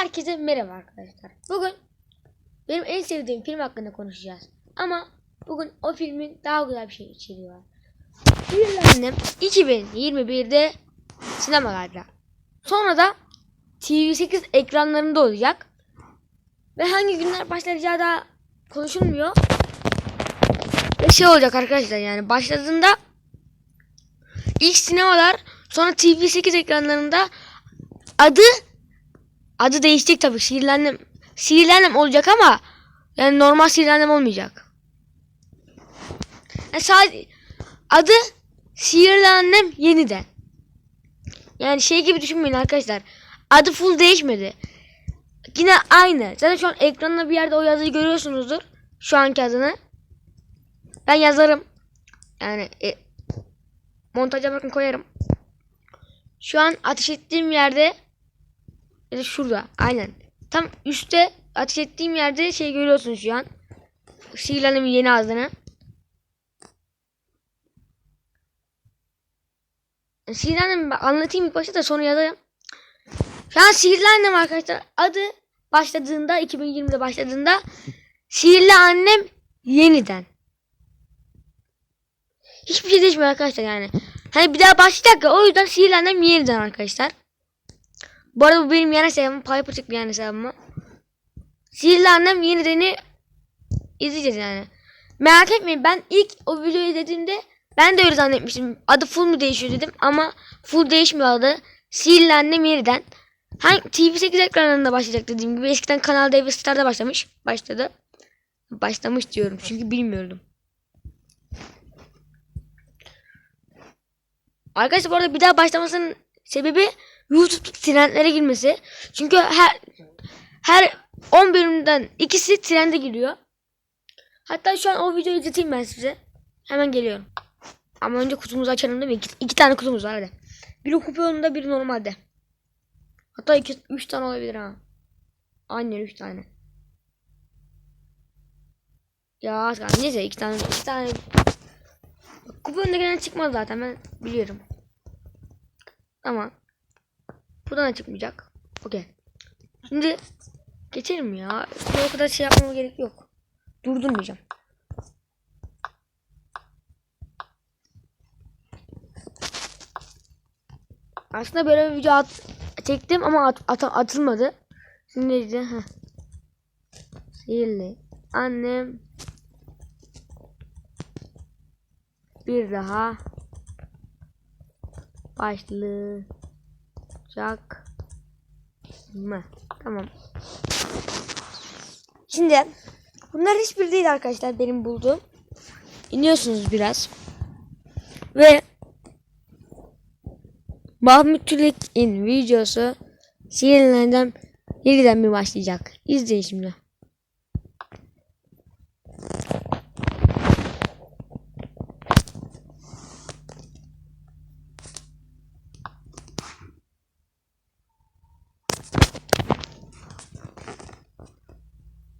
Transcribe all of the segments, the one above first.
Herkese merhaba arkadaşlar. Bugün benim en sevdiğim film hakkında konuşacağız. Ama bugün o filmin daha güzel bir şey içeriği var. Annem 2021'de sinemalarda. Sonra da TV8 ekranlarında olacak. Ve hangi günler başlayacağı da konuşulmuyor. Ve şey olacak arkadaşlar yani başladığında ilk sinemalar sonra TV8 ekranlarında adı adı değişecek tabii. Sihirli Annem, Sihirli Annem olacak ama yani normal Sihirli Annem olmayacak. Yani sadece adı Sihirli Annem yeniden. Yani şey gibi düşünmeyin arkadaşlar. Adı full değişmedi. Yine aynı. Zaten şu an ekranda bir yerde o yazıyı görüyorsunuzdur. Şu anki adını. Ben yazarım. Yani e, montaja bakın koyarım. Şu an ateş ettiğim yerde ya da şurada. Aynen. Tam üstte ateş ettiğim yerde şey görüyorsunuz şu an. Sihirli Annem'in yeni Annem'i ben anlatayım ilk başta da sonra yazarım. Şu an Sihirli Annem arkadaşlar adı başladığında 2020'de başladığında Sihirli Annem yeniden. Hiçbir şey değişmiyor arkadaşlar yani. Hani bir daha başlayacak ya o yüzden Sihirli Annem yeniden arkadaşlar. Bu arada bu benim yan hesabım. Piper çıktı yan hesabıma. Sihirli Annem yenideni izleyeceğiz yani. Merak etmeyin ben ilk o videoyu izlediğimde ben de öyle zannetmiştim. Adı full mu değişiyor dedim ama full değişmiyor adı. Sihirli Annem yeniden. Hangi TV8 ekranlarında başlayacak dediğim gibi eskiden Kanal D ve Star'da başlamış. Başladı. Başlamış diyorum çünkü bilmiyordum. Arkadaşlar bu arada bir daha başlamasının sebebi YouTube trendlere girmesi. Çünkü her her 10 bölümden ikisi trende giriyor. Hatta şu an o videoyu izleteyim ben size. Hemen geliyorum. Ama önce kutumuzu açalım değil mi? İki, iki tane kutumuz var hadi. Biri kupa yolunda biri normalde. Hatta iki, üç tane olabilir ha. Aynen üç tane. Ya. Neyse iki tane. iki tane. Kupa önünde gelen çıkmaz zaten ben biliyorum. Tamam. Buradan da çıkmayacak. Okey. Şimdi geçelim ya. Şimdi o kadar şey yapmama gerek yok. Durdurmayacağım. Aslında böyle bir video at çektim ama at, at, atılmadı. Şimdi neydi? Heh. Sihirli. Annem bir daha başlayacak mı? Tamam. Şimdi bunlar hiçbir değil arkadaşlar benim bulduğum. İniyorsunuz biraz. Ve Mahmut Tülik'in videosu sihirlerden yeniden mi başlayacak? İzleyin şimdi.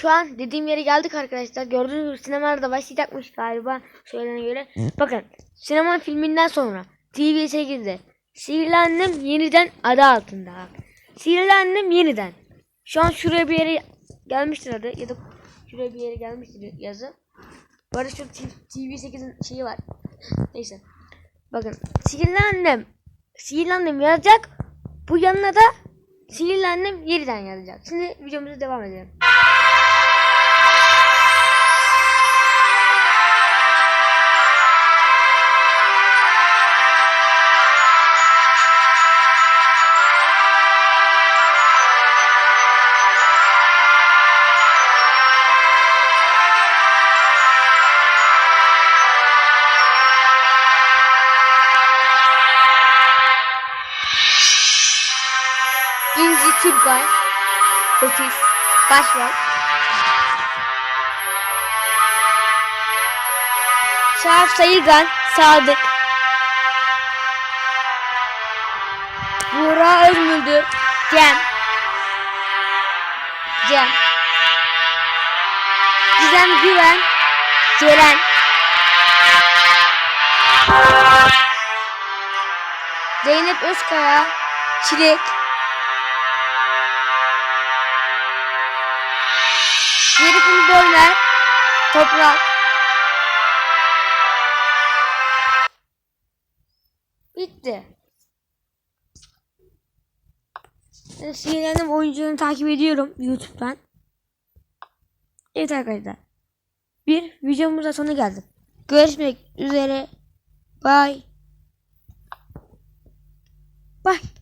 Şu an dediğim yere geldik arkadaşlar. Gördüğünüz gibi sinemalarda başlayacakmış galiba söylenen göre. Bakın sinema filminden sonra TV8'de Sihirli Annem yeniden adı altında. Sihirli Annem yeniden. Şu an şuraya bir yere gelmiştir adı ya da şuraya bir yere gelmiştir yazı. Bu arada şu TV8'in şeyi var. Neyse. Bakın Sihirli Annem yazacak. Bu yanına da Sihirli Annem yeniden yazacak. Şimdi videomuza devam edelim. İnci Türkay. Ofis. Başrol. Şahap Sayılgan. Sadık. Buğra Özmüldür. Cem. Cem. Gizem Güven. Ceren. Zeynep Özkaya. Çilek. Yerifin Bölmer. Toprak. Bitti. Sinirlendim oyuncularını takip ediyorum YouTube'dan. Evet arkadaşlar. Bir videomuzda sona geldim. Görüşmek üzere. Bye. Bye.